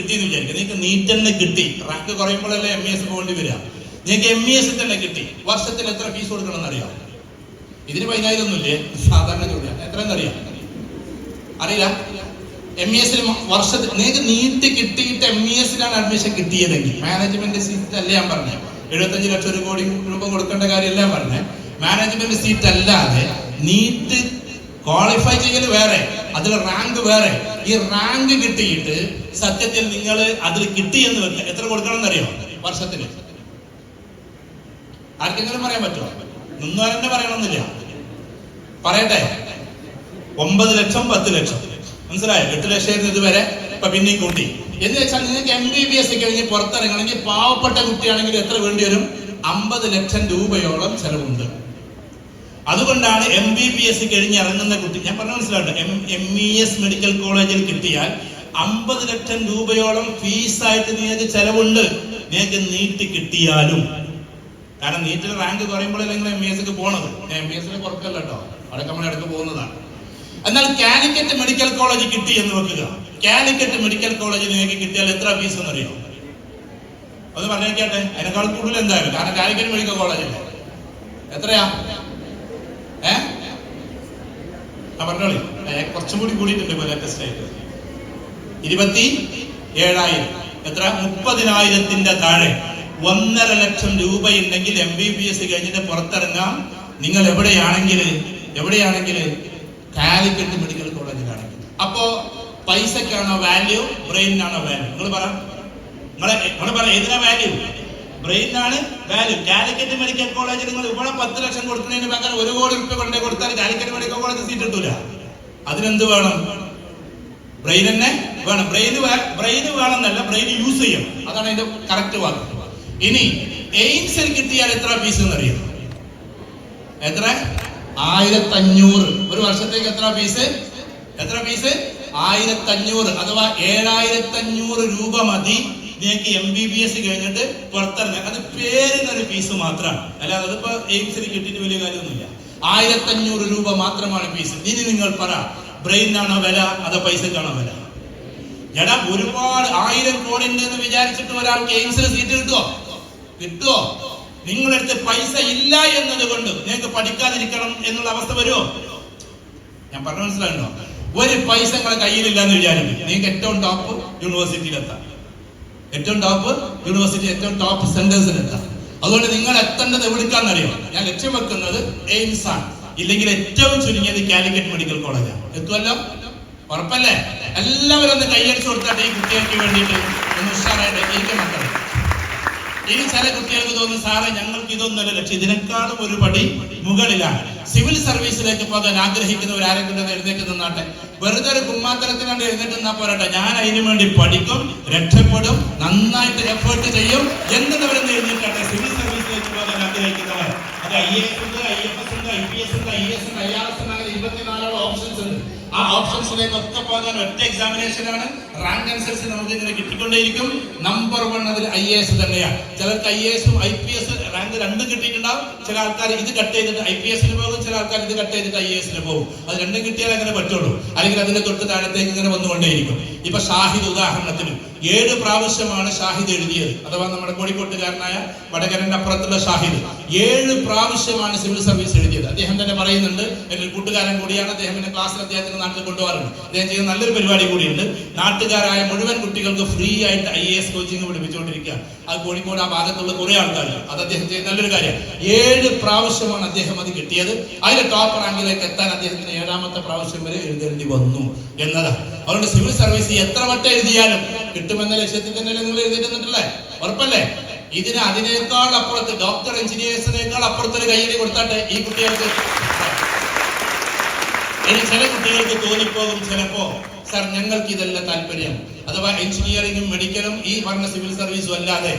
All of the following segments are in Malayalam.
കിട്ടിയെന്ന് വിചാരിക്കുക. നിങ്ങൾക്ക് നീറ്റ് തന്നെ കിട്ടി. റാങ്ക് കുറയുമ്പോഴല്ലേ എം ഇ എസ് പോകേണ്ടി വരിക. നിങ്ങൾക്ക് എം ഇ എസ് തന്നെ കിട്ടി. വർഷത്തിൽ എത്ര ഫീസ് കൊടുക്കണം എന്നറിയാം ഇതിന് പതിനായിരം ഒന്നുമില്ലേ സാധാരണ ചോദ്യം. എത്ര അറിയാം? അറിയില്ല? എം ഇ എസിൽ വർഷത്തിൽ നിങ്ങൾക്ക് നീറ്റ് കിട്ടിയിട്ട് എം ഇ എസിലാണ് അഡ്മിഷൻ കിട്ടിയതെങ്കിൽ മാനേജ്മെന്റ് സീറ്റ് അല്ല ഞാൻ പറഞ്ഞത് എഴുപത്തഞ്ച് ലക്ഷം ഒരു കോടി രൂപ കൊടുക്കേണ്ട കാര്യമല്ല പറഞ്ഞത് മാനേജ്മെന്റ് സീറ്റ് അല്ലാതെ നീറ്റ് ക്വാളിഫൈ ചെയ്യൽ വേറെ. അതിൽ റാങ്ക് വേറെ. ഈ റാങ്ക് കിട്ടിയിട്ട് സത്യത്തിൽ നിങ്ങൾ അതിൽ കിട്ടിയെന്ന് വെക്കുക എത്ര കൊടുക്കണം എന്നറിയോ വർഷത്തിന്. ആർക്കെങ്കിലും പറയാൻ പറ്റുമോ? നിന്നവരെന്നെ പറയണമെന്നില്ല. പറയട്ടെ. ഒമ്പത് ലക്ഷം പത്ത് ലക്ഷം. മനസ്സിലായോ? എട്ട് ലക്ഷം ഇതുവരെ. ഇപ്പൊ പിന്നെയും കൂട്ടി. എന്ന് വെച്ചാൽ നിങ്ങൾക്ക് എം ബി ബി എസ് കഴിഞ്ഞ് പുറത്തിറങ്ങണമെങ്കിൽ പാവപ്പെട്ട കുട്ടിയാണെങ്കിൽ എത്ര വേണ്ടി വരും? അമ്പത് ലക്ഷം രൂപയോളം ചെലവുണ്ട്. അതുകൊണ്ടാണ് എം ബി ബി എസ് കഴിഞ്ഞ് ഇറങ്ങുന്ന കുട്ടി ഞാൻ പറഞ്ഞ മനസ്സിലാവട്ടെ M M E S medical കോളേജിൽ കിട്ടിയാൽ അമ്പത് ലക്ഷം രൂപയോളം ഫീസായിട്ട് നിങ്ങൾക്ക് ചെലവുണ്ട്. നിങ്ങൾക്ക് നീട്ടി കിട്ടിയാലും. കാരണം നീറ്റിൽ റാങ്ക് കുറയുമ്പോഴല്ലേ നിങ്ങൾ എം ബി എസ് പോണത്. എം ബി എസിന് കുറക്കല്ല കേട്ടോ. അവിടെ നമ്മൾ ഇടയ്ക്ക് പോകുന്നതാണ്. എന്നാൽ കാലിക്കറ്റ് മെഡിക്കൽ കോളേജ് കിട്ടി എന്ന് വെക്കുക. കാലിക്കറ്റ് മെഡിക്കൽ കോളേജ് നിങ്ങൾക്ക് കിട്ടിയാൽ എത്ര ഫീസ് എന്നറിയോ അത് പറഞ്ഞേക്കട്ടെ അതിനേക്കാൾ കൂടുതൽ എന്തായാലും. കാരണം കാലിക്കറ്റ് മെഡിക്കൽ കോളേജ് എത്രയാ? പറഞ്ഞോളി. കുറച്ചും കൂടി കൂടിയിട്ടുണ്ട് ലേറ്റസ്റ്റ് ആയിട്ട്. ഇരുപത്തി ഏഴായിരം. എത്ര? മുപ്പതിനായിരത്തിന്റെ താഴെ. ഒന്നര ലക്ഷം രൂപയുണ്ടെങ്കിൽ എം ബി ബി എസ് കഴിഞ്ഞിട്ട് പുറത്തിറങ്ങാം. നിങ്ങൾ എവിടെയാണെങ്കിൽ എവിടെയാണെങ്കിൽ കാലിക്കറ്റ് മെഡിക്കൽ കോളേജിലാണെങ്കിൽ അപ്പോ പൈസക്കാണോ വാല്യൂ ബ്രെയിനാണോ വാല്യൂ നിങ്ങൾ പറ. നിങ്ങളെ നിങ്ങൾ പറ ഏതിനാ വാല്യൂ ബ്രെയിനാണ് വാല്യൂ കാലിക്കറ്റ് മെഡിക്കൽ കോളേജിൽ നിങ്ങൾ ഇവിടെ പത്ത് ലക്ഷം കൊടുക്കുന്നതിന് പകരം ഒരു കോടി റുപ്യ കൊണ്ടേ കൊടുത്താൽ കാലിക്കറ്റ് മെഡിക്കൽ കോളേജ് സീറ്റ് കിട്ടൂല. അതിനെന്ത് വേണം? ബ്രെയിൻ തന്നെ വേണം. ബ്രെയിൻ ബ്രെയിൻ വേണമെന്നല്ല ബ്രെയിൻ യൂസ് ചെയ്യും അതാണ് അതിന്റെ കറക്റ്റ് വാക്ക്. ഇനി എയിംസിൽ കിട്ടിയാൽ എത്ര ഫീസ് എന്നറിയാം? എത്ര? ആയിരത്തി അഞ്ഞൂറ് ഒരു വർഷത്തേക്ക് എത്ര ഫീസ് എത്ര ഫീസ് ആയിരത്തി അഞ്ഞൂറ് അഥവാ ഏഴായിരത്തി അഞ്ഞൂറ് രൂപ മതി. നിങ്ങൾക്ക് എം ബി ബി എസ് കഴിഞ്ഞിട്ട് പുറത്തിറങ്ങാൻ അത് പേരിനൊരു ഫീസ് മാത്രമാണ്. അല്ലാതെ അതിപ്പോ എയിംസിൽ കിട്ടിയിട്ട് വലിയ കാര്യമൊന്നുമില്ല. ആയിരത്തി അഞ്ഞൂറ് രൂപ മാത്രമാണ് ഫീസ് ഇനി നിങ്ങൾ പറ ബ്രെയിനാണോ വില? അതോ പൈസക്കാണോ വില? എടാ ഒരുപാട് ആയിരം കോടി ഉണ്ട് എന്ന് വിചാരിച്ചിട്ട് ഒരാൾക്ക് എയിംസിൽ സീറ്റ് കിട്ടുമോ കിട്ടുമോ നിങ്ങളടുത്ത് പൈസ ഇല്ല എന്നത് കൊണ്ട് നിങ്ങൾക്ക് പഠിക്കാതിരിക്കണം എന്നുള്ള അവസ്ഥ വരുമോ ഞാൻ പറഞ്ഞു മനസ്സിലാകണ്ടോ ഒരു പൈസ നിങ്ങളെ കയ്യിലില്ല എന്ന് വിചാരിക്കും. നിങ്ങൾക്ക് ഏറ്റവും ടോപ്പ് യൂണിവേഴ്സിറ്റിയിൽ എത്താം ഏറ്റവും ടോപ്പ് യൂണിവേഴ്സിറ്റി ഏറ്റവും ടോപ്പ് സെന്റേഴ്സിൽ എത്താം അതുകൊണ്ട് നിങ്ങൾ എത്തേണ്ടത് എവിടേക്കാണെന്നറിയോ? ഞാൻ ലക്ഷ്യം വെക്കുന്നത് എയിംസ് ആണ്. ഇല്ലെങ്കിൽ ഏറ്റവും ചുരുങ്ങിയത് കാലിക്കറ്റ് മെഡിക്കൽ കോളേജാണ് എത്തുമല്ലോ ഉറപ്പല്ലേ? എല്ലാവരും ഒന്ന് കൈയടിച്ചു കൊടുത്താട്ടെ ഈ കുട്ടികൾക്ക് വേണ്ടിയിട്ട്. ഒന്ന് ഉഷാറായിട്ട് എനിക്ക് മക്കളെ ഇനി ചില കുട്ടികൾക്ക് തോന്നുന്നു സാറേ ഞങ്ങൾക്ക് ഇതൊന്നല്ല ലക്ഷ്യം. ഇതിനേക്കാളും ഒരു പടി മുകളിലാണ്. സിവിൽ സർവീസിലേക്ക് പോകാൻ ആഗ്രഹിക്കുന്നവർ ആരെങ്കിലും എഴുന്നേറ്റ് നിന്നാട്ടെ. വെറുതെ ഒരു കുമ്മാത്തരത്തിനാണ്ട് എഴുന്നേറ്റ് നിന്നാ പോരാട്ടെ. ഞാൻ അതിനു വേണ്ടി പഠിക്കും രക്ഷപ്പെടും നന്നായിട്ട് എഫേർട്ട് ചെയ്യും എന്നവരെന്ന് എഴുന്നേറ്റാട്ടെ. സിവിൽ സർവീസിലേക്ക് പോകാൻ ആഗ്രഹിക്കുന്നവർ. അത് ഐ എസ് ഉണ്ട് ഐ എഫ് എസ് ഉണ്ട് ഐ പി എസ് ഉണ്ട് ഐ എസ് ഉണ്ട് ഐ ആർ എസ് ഉണ്ട് അങ്ങനെ ഇരുപത്തിനാലോളം ഓപ്ഷൻസ് ഉണ്ട്. ആ ഓപ്ഷൻസിലേക്ക് ഒക്കെ പോകാൻ ഒറ്റ എക്സാമിനേഷൻ ആണ്. റാങ്ക് അനുസരിച്ച് നമുക്ക് ഇങ്ങനെ കിട്ടിക്കൊണ്ടേയിരിക്കും. നമ്പർ വൺ അതിൽ ഐ എ എസ് തന്നെയാണ്. ചിലർക്ക് ഐ എ എസും ഐ പി എസ് റാങ്ക് രണ്ടും കിട്ടിയിട്ടുണ്ടാവും. ചില ആൾക്കാർ ഇത് കട്ട് ചെയ്തിട്ട് ഐ പി എസിന് പോകും. ചില ആൾക്കാർ ഇത് കട്ട് ചെയ്തിട്ട് ഐ എ എസിന് പോകും. അത് രണ്ടും കിട്ടിയാൽ അങ്ങനെ പറ്റുള്ളൂ. അല്ലെങ്കിൽ അതിന്റെ തൊട്ട് താഴത്തേക്ക് ഇങ്ങനെ വന്നുകൊണ്ടേയിരിക്കും. ഇപ്പൊ ഷാഹിദ് ഉദാഹരണത്തിന് ഏഴ് പ്രാവശ്യമാണ് ഷാഹിദ് എഴുതിയത്. അഥവാ നമ്മുടെ കോഴിക്കോട്ടുകാരനായ വടകരന്റെ അപ്പുറത്തുള്ള ഷാഹിദ്. ഏഴ് പ്രാവശ്യമാണ് സിവിൽ സർവീസ് എഴുതിയത്. അദ്ദേഹം തന്നെ പറയുന്നുണ്ട് ഒരു കൂട്ടുകാരൻ കൂടിയാണ് അദ്ദേഹം എന്റെ ക്ലാസ്സിൽ അദ്ദേഹത്തിന്റെ നാട്ടിൽ കൊണ്ടുപോകാറുണ്ട്. അദ്ദേഹം ചെയ്യുന്ന നല്ലൊരു പരിപാടി കൂടിയുണ്ട്. നാട്ടുകാരായ മുഴുവൻ കുട്ടികൾക്ക് ഫ്രീ ആയിട്ട് ഐ എ എസ് കോച്ചിങ് പഠിപ്പിച്ചുകൊണ്ടിരിക്കുക അത് കോഴിക്കോട് ആ ഭാഗത്തുള്ള കുറെ ആൾക്കാരുണ്ട്. അത് അദ്ദേഹം ചെയ്ത നല്ലൊരു കാര്യം. ഏഴ് പ്രാവശ്യമാണ് അദ്ദേഹം അത് കിട്ടിയത്. അതിലെ ടോപ്പ് റാങ്കിലേക്ക് എത്താൻ അദ്ദേഹത്തിന് ഏഴാമത്തെ പ്രാവശ്യം വരെ എഴുതേണ്ടി വന്നു എന്നതാണ്. അതുകൊണ്ട് സിവിൽ സർവീസ് എത്ര വട്ടം എഴുതിയാലും കിട്ടുമെന്ന ലക്ഷ്യത്തിൽ തന്നെ നിങ്ങൾ എഴുതിയിട്ടുണ്ടല്ലേ? ഉറപ്പല്ലേ? ഇതിന് അതിനേക്കാൾ അപ്പുറത്ത് ഡോക്ടർ എഞ്ചിനീയേഴ്സിനേക്കാൾ അപ്പുറത്തൊരു കയ്യിൽ കൊടുത്താട്ടെ ഈ കുട്ടികൾക്ക്? ഇനി ചില കുട്ടികൾക്ക് തോന്നിപ്പോകും ചിലപ്പോ സർ ഞങ്ങൾക്ക് ഇതല്ല താല്പര്യം. അഥവാ എഞ്ചിനീയറിംഗും മെഡിക്കലും ഈ പറഞ്ഞ സിവിൽ സർവീസും അല്ലാതെ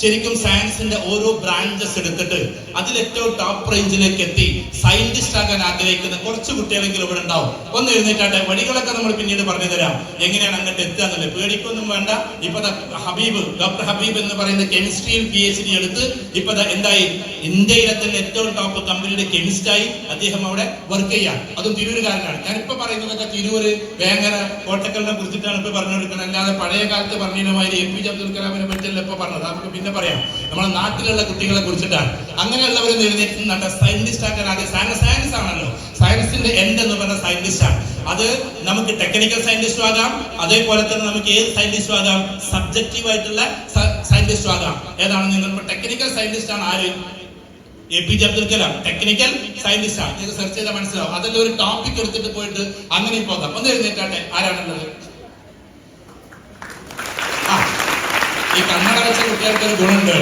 ശരിക്കും സയൻസിന്റെ ഓരോ ബ്രാഞ്ചസ് എടുത്തിട്ട് അതിൽ ഏറ്റവും ടോപ്പ് റേഞ്ചിലേക്ക് എത്തി. സയന്റിസ്റ്റ് ആകാൻ ആഗ്രഹിക്കുന്ന കുറച്ച് കുട്ടികളെങ്കിലും ഇവിടെ ഉണ്ടാവും. ഒന്ന് എഴുന്നേറ്റാട്ടെ. വഴികളൊക്കെ നമ്മൾ പിന്നീട് പറഞ്ഞു തരാം എങ്ങനെയാണ് അങ്ങോട്ട് എത്തുക എന്നുള്ളത്? പേടിക്കൊന്നും വേണ്ട. ഇപ്പൊ ഹബീബ് ഡോക്ടർ ഹബീബ് എന്ന് പറയുന്ന കെമിസ്ട്രിയിൽ പി എച്ച് ഡി എടുത്ത് ഇപ്പൊ എന്തായി? ഇന്ത്യയിലെ തന്നെ ഏറ്റവും ടോപ്പ് കമ്പനിയുടെ കെമിസ്റ്റായി അദ്ദേഹം അവിടെ വർക്ക് ചെയ്യാം അതും തിരൂരുകാരനാണ്. ഞാനിപ്പോ പറയുന്നതൊക്കെ തിരൂര്? വേങ്ങര കോട്ടക്കലിനെ കുറിച്ചിട്ടാണ് ഇപ്പൊ പറഞ്ഞെടുക്കുന്നത് അല്ലാതെ പഴയ കാലത്ത് പറഞ്ഞതിനുമായി എ പി ജെ അബ്ദുൽ കലാമിനെ പറ്റിയല്ല ഇപ്പൊ പറഞ്ഞത്. നമുക്ക് പിന്നെ പറയാം നമ്മുടെ നാട്ടിലുള്ള കുട്ടികളെ കുറിച്ചിട്ടാണ്. അങ്ങനെയുള്ളവരെ എഴുന്നേറ്റുന്നുണ്ട് സയന്റിസ്റ്റ് ആക്കാൻ ആദ്യം സയൻസ് സയൻസ് ആണല്ലോ. സയൻസിന്റെ എൻഡ് എന്ന് പറഞ്ഞ സയന്റിസ്റ്റ് ആണ്. അത് നമുക്ക് ടെക്നിക്കൽ സയന്റിസ്റ്റും ആകാം അതേപോലെ തന്നെ നമുക്ക് ഏത് സയന്റിസ്റ്റും ആകാം? സബ്ജക്റ്റീവ് ആയിട്ടുള്ള സയന്റിസ്റ്റും ആകാം. ഏതാണ് നിങ്ങൾ? ടെക്നിക്കൽ സയന്റിസ്റ്റ് ആണ് ആര്? A P J Abdul Kalam. Technical scientist ആണ്. സെർച്ച് ചെയ്താൽ മനസ്സിലാവും. അതിൽ ഒരു ടോപ്പിക് എടുത്തിട്ട് പോയിട്ട് അങ്ങനെ പോകാം. ഒന്ന് എഴുന്നേറ്റാട്ടെ. ആരാണുള്ളത് ആ ഈ കണ്ണട കുട്ടികൾക്ക് ഒരു ഗുണമുണ്ട്.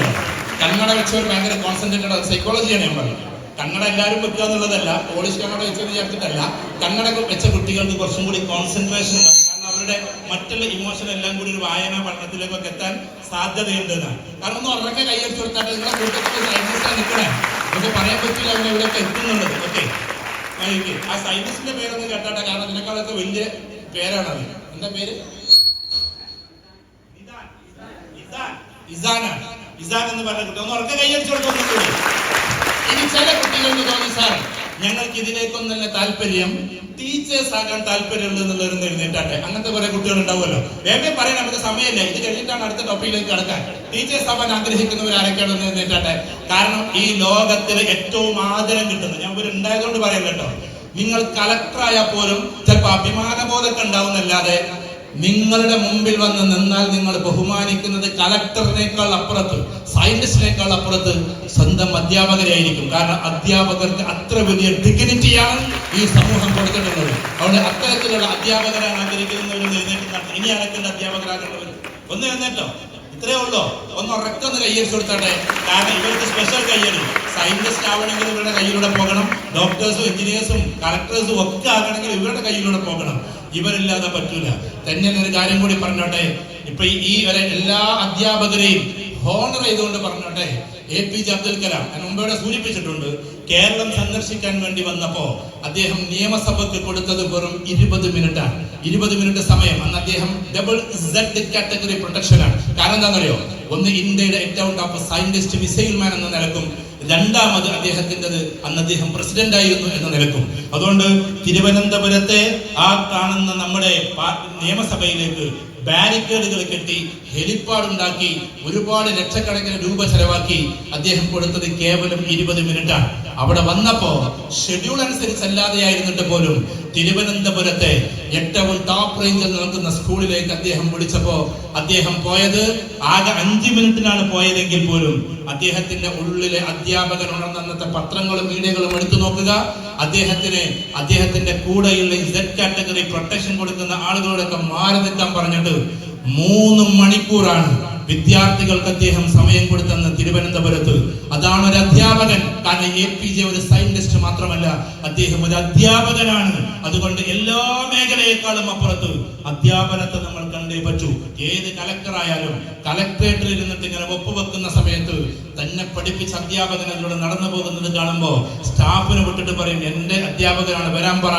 കണ്ണട വെച്ചവർ ഭയങ്കര കോൺസെൻട്രേറ്റഡ് സൈക്കോളജിയാണ് ഞാൻ പറയുന്നത്. കണ്ണട എല്ലാവരും വെക്കുക എന്നുള്ളതല്ല പോളിഷ് കണ്ണട വെച്ചെന്ന് ചേർത്തിട്ടല്ല കണ്ണട വെച്ച കുട്ടികൾക്ക് കുറച്ചും കൂടി കോൺസെൻട്രേഷൻ കാരണം അവരുടെ മറ്റുള്ള ഇമോഷൻ എല്ലാം കൂടി ഒരു വായന പഠനത്തിലേക്കൊക്കെ എത്താൻ സാധ്യതയുണ്ട് കാരണം ഒന്ന് ഉറക്കെ കൈയടിച്ചു കൊടുത്താൽ നിങ്ങളെ കൂട്ടത്തിൽ സയന്റിസ്റ്റാണ് നിൽക്കണേ. നമുക്ക് പറയാൻ പറ്റില്ല അവർ എവിടെയൊക്കെ എത്തുന്നുള്ളത്. ഓക്കെ ആ സയന്റിസ്റ്റിന്റെ പേരൊന്നും കേട്ടാട്ടെ. കാരണം ഇതിനേക്കാളൊക്കെ വലിയ പേരാണത്. എന്താ പേര്? ഇസാനാണ്. ഇസാൻ എന്ന് പറഞ്ഞ കുട്ടി. ഒന്ന് ഉറക്കെ കൈയടിച്ചു കൊടുക്കുന്നു ഇനി ചില കുട്ടികൾക്ക് തോന്നി സാർ ഞങ്ങൾക്ക് ഇതിലേക്കൊന്നല്ല താല്പര്യം. ടീച്ചേഴ്സ് ആകാൻ താല്പര്യമുള്ളത് എന്നുള്ളവർ എഴുന്നേറ്റാട്ടെ. അങ്ങനത്തെ കുറെ കുട്ടികൾ ഉണ്ടാവുമല്ലോ. വേഗം പറയാൻ നമുക്ക് സമയമില്ല. ഇത് കഴിഞ്ഞിട്ടാണ് അടുത്ത ടോപ്പിക്കിലേക്ക് കടക്കാൻ. ടീച്ചേഴ്സ് ആവാൻ ആഗ്രഹിക്കുന്നവർ ആരൊക്കെയാണ് എന്ന് എഴുന്നേറ്റാട്ടെ? കാരണം ഈ ലോകത്തിൽ ഏറ്റവും ആദരം കിട്ടുന്നത് ഞാൻ ഒരു ഉണ്ടായതുകൊണ്ട് പറയാം കേട്ടോ. നിങ്ങൾ കളക്ടറായാൽ പോലും ചിലപ്പോൾ അഭിമാനബോധമൊക്കെ ഉണ്ടാവുന്നല്ലാതെ നിങ്ങളുടെ മുമ്പിൽ വന്ന് നിന്നാൽ നിങ്ങൾ ബഹുമാനിക്കുന്നത് കളക്ടറിനേക്കാൾ അപ്പുറത്ത് സയന്റിസ്റ്റിനേക്കാൾ അപ്പുറത്ത് സ്വന്തം അധ്യാപകരായിരിക്കും. കാരണം അധ്യാപകർക്ക് അത്ര വലിയ ഡിഗ്നിറ്റിയാണ് ഈ സമൂഹം കൊടുത്തിട്ടുള്ളത്. അതുകൊണ്ട് അത്തരത്തിലുള്ള അധ്യാപകരാണ് ആഗ്രഹിക്കുന്നവരും എഴുന്നേറ്റ് ഇനി അടക്കേണ്ട അധ്യാപകരാകേണ്ടവർ ഒന്ന് എഴുന്നേറ്റോ? ഇത്രേ ഉള്ളൂ. ഒന്ന് ഉറക്കൊന്ന് കയ്യടിച്ചു കൊടുത്തോട്ടെ. കാരണം ഇവർക്ക് സ്പെഷ്യൽ കയ്യടി സയന്റിസ്റ്റ് ആവണമെങ്കിൽ ഇവരുടെ കയ്യിലൂടെ പോകണം. ഡോക്ടേഴ്സും എഞ്ചിനീയേഴ്സും കളക്ടേഴ്സും ഒക്കെ ആകണമെങ്കിൽ ഇവരുടെ കയ്യിലൂടെ പോകണം. ഇവരില്ലാതെ പറ്റൂല. തന്നെ ഒരു കാര്യം കൂടി പറഞ്ഞോട്ടെ. ഇപ്പൊ ഈ- എല്ലാ അധ്യാപകരെയും ഹോണർ ചെയ്തുകൊണ്ട് പറഞ്ഞോട്ടെ. A P J Abdul Kalam. ഞാൻ മുമ്പ് സൂചിപ്പിച്ചിട്ടുണ്ട്. കേരളം സന്ദർശിക്കാൻ വേണ്ടി വന്നപ്പോ അദ്ദേഹം നിയമസഭയ്ക്ക് കൊടുത്തത് വെറും ഇരുപത് ആണ് ഇരുപത് മിനിറ്റ് സമയം. അന്ന് അദ്ദേഹം ഡബിൾ സെഡ് കാറ്റഗറി പ്രൊട്ടക്ഷനാണ് കാരണം എന്താണെന്നറിയോ? ഒന്ന് ഇന്ത്യയുടെ ഏറ്റവും ടോപ്പ് സയന്റിസ്റ്റ് മിസൈൽ മാൻ എന്ന നിലക്കും രണ്ടാമത് അദ്ദേഹത്തിന്റെത് അന്ന് അദ്ദേഹം പ്രസിഡന്റ് ആയിരുന്നു എന്ന നിലക്കും. അതുകൊണ്ട് തിരുവനന്തപുരത്തെ ആ കാണുന്ന നമ്മുടെ നിയമസഭയിലേക്ക് ബാരിക്കേഡുകൾ കെട്ടി ഹെലിപ്പാഡ് ഉണ്ടാക്കി ഒരുപാട് ലക്ഷക്കണക്കിന് രൂപ ചെലവാക്കി അദ്ദേഹം കൊടുത്തത് കേവലം ഇരുപത് മിനിറ്റാണ്. അവിടെ വന്നപ്പോ ഷെഡ്യൂൾ അനുസരിച്ചല്ലാതെയായിരുന്നിട്ട് പോലും തിരുവനന്തപുരത്തെ ഏറ്റവും ടോപ്പ് റേഞ്ചിൽ നിൽക്കുന്ന സ്കൂളിലേക്ക് അദ്ദേഹം വിളിച്ചപ്പോ അദ്ദേഹം പോയത് ആകെ അഞ്ച് മിനിറ്റിനാണ് പോയതെങ്കിൽ പോലും അദ്ദേഹത്തിന്റെ ഉള്ളിലെ അധ്യാപകൻ ഉണർന്ന അന്നത്തെ പത്രങ്ങളും മീഡിയകളും എടുത്തു നോക്കുക. അദ്ദേഹത്തിന് അദ്ദേഹത്തിന്റെ കൂടെയുള്ള ഇസഡ് കാറ്റഗറി പ്രൊട്ടക്ഷൻ കൊടുക്കുന്ന ആളുകളോടൊക്കെ മാറി നിൽക്കാൻ പറഞ്ഞിട്ട് മൂന്ന് മണിക്കൂറാണ് വിദ്യാർത്ഥികൾക്ക് അദ്ദേഹം സമയം കൊടുത്തെന്ന് തിരുവനന്തപുരത്ത്. അതാണ് ഒരു അധ്യാപകൻ. കാരണം എ പി ജെ ഒരു സയന്റിസ്റ്റ് മാത്രമല്ല. അദ്ദേഹം ഒരു അധ്യാപകനാണ്. അതുകൊണ്ട് എല്ലാ മേഖലയെക്കാളും അപ്പുറത്ത് അധ്യാപനത്തെ നമ്മൾ കണ്ടേ പറ്റൂ ഏത് കലക്ടറായാലും കലക്ടറേറ്റിൽ ഇരുന്നിട്ട് ഇങ്ങനെ ഒപ്പുവെക്കുന്ന സമയത്ത് തന്നെ പഠിപ്പിച്ച അധ്യാപകൻ അതിലൂടെ നടന്നു പോകുന്നത് കാണുമ്പോൾ സ്റ്റാഫിന് വിട്ടിട്ട് പറയും എന്റെ അധ്യാപകനാണ് വരാൻ പറ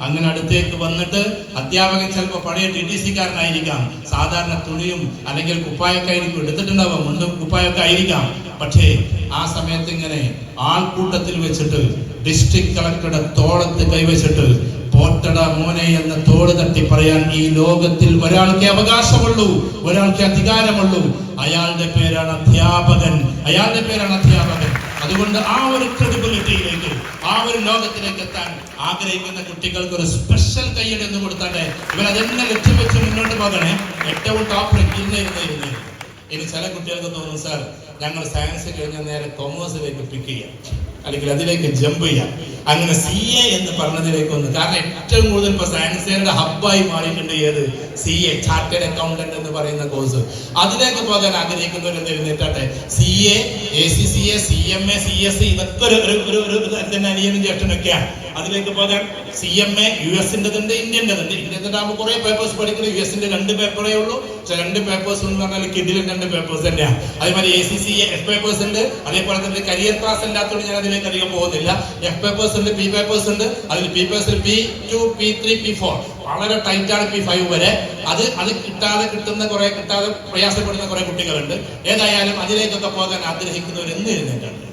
അങ്ങനെ അടുത്തേക്ക് വന്നിട്ട് അധ്യാപകൻ ചിലപ്പോൾ പഴയ ടി ടി സിക്കാരനായിരിക്കാം. സാധാരണ തുണിയും അല്ലെങ്കിൽ കുപ്പായൊക്കെ ആയിരിക്കും എടുത്തിട്ടുണ്ടാവാം മുണ്ടും കുപ്പായൊക്കെ ആയിരിക്കാം. പക്ഷേ ആ സമയത്ത് ഇങ്ങനെ ആൾക്കൂട്ടത്തിൽ വെച്ചിട്ട് ഡിസ്ട്രിക്ട് കളക്ടറുടെ തോളത്ത് കൈവച്ചിട്ട് പോട്ടട മോനെ എന്ന തോട് തട്ടി പറയാൻ ഈ ലോകത്തിൽ ഒരാൾക്ക് അവകാശമുള്ളൂ ഒരാൾക്ക് അധികാരമുള്ളൂ. അയാളുടെ പേരാണ് അധ്യാപകൻ. അയാളുടെ പേരാണ് അധ്യാപകൻ. അതുകൊണ്ട് ആ ഒരു ക്രെഡിബിലിറ്റിയിലേക്ക് ആ ഒരു ലോകത്തിലേക്ക് എത്താൻ ആഗ്രഹിക്കുന്ന കുട്ടികൾക്ക് ഒരു സ്പെഷ്യൽ കയ്യടി എന്ന് കൊടുത്താട്ടെ. ഇവർ അതെന്നെ ലക്ഷ്യം വെച്ച് മുന്നോട്ട് പോകണേ. ഏറ്റവും ടോപ്പ് ഇരുന്ന് ഇനി ചില കുട്ടികൾക്ക് തോന്നുന്നു സാർ ഞങ്ങൾ സയൻസ് കഴിഞ്ഞ നേരെ കൊമേഴ്സിലേക്ക് പിക്ക് ചെയ്യാം. അല്ലെങ്കിൽ അതിലേക്ക് ജമ്പ് ചെയ്യാം. അങ്ങനെ സി എ എന്ന് പറഞ്ഞതിലേക്ക് ഒന്ന്. കാരണം ഏറ്റവും കൂടുതൽ ഇപ്പൊ സയൻസുകാരുടെ ഹബ്ബായി മാറിയിട്ടുണ്ട് ഏത്? സി എ ചാർട്ടേഡ് അക്കൗണ്ടന്റ് എന്ന് പറയുന്ന കോഴ്സ് അതിലേക്ക് പോകാൻ ആഗ്രഹിക്കുന്നവർ എഴുന്നേറ്റാട്ടെ. C A A C C A C M A C S C ഇതൊക്കെ ഒരു ഒരു ഒരു തന്നെ അനിയനും ജ്യേഷ്ഠനൊക്കെയാണ് അതിലേക്ക് പോകാൻ സി എം എ യു എസിന്റെതുണ്ട് ഇന്ത്യന്റെതുണ്ട് ഇന്ത്യന്റെ ആകുമ്പോൾ കുറെ പേപ്പേഴ്സ് പഠിക്കുന്നത് യു എസിന്റെ രണ്ട് പേപ്പറേ ഉള്ളൂ. രണ്ട് പേപ്പേഴ്സ് എന്ന് പറഞ്ഞാൽ കിഡിലും രണ്ട് പേപ്പേഴ്സ് തന്നെയാണ് അതേപോലെ A C C F papers ഉണ്ട്. അതേപോലെ തന്നെ കരിയർ ക്ലാസ് ഇല്ലാത്തതുകൊണ്ട് ഞാൻ അതിലേക്ക് അധികം പോകുന്നില്ല. എഫ് പേപ്പേഴ്സ് ഉണ്ട് പി പേപ്പേഴ്സ് ഉണ്ട്. അതിൽ P പേപ്പേഴ്സിൽ P two P three P four വളരെ ടൈറ്റ് ആണ് പി ഫൈവ് വരെ. അത് അത് കിട്ടാതെ കിട്ടുന്ന കുറെ കിട്ടാതെ പ്രയാസപ്പെടുന്ന കുറെ കുട്ടികളുണ്ട്. ഏതായാലും അതിലേക്കൊക്കെ പോകാൻ ആഗ്രഹിക്കുന്നവർ എന്ന് എഴുന്നേറ്റുണ്ട്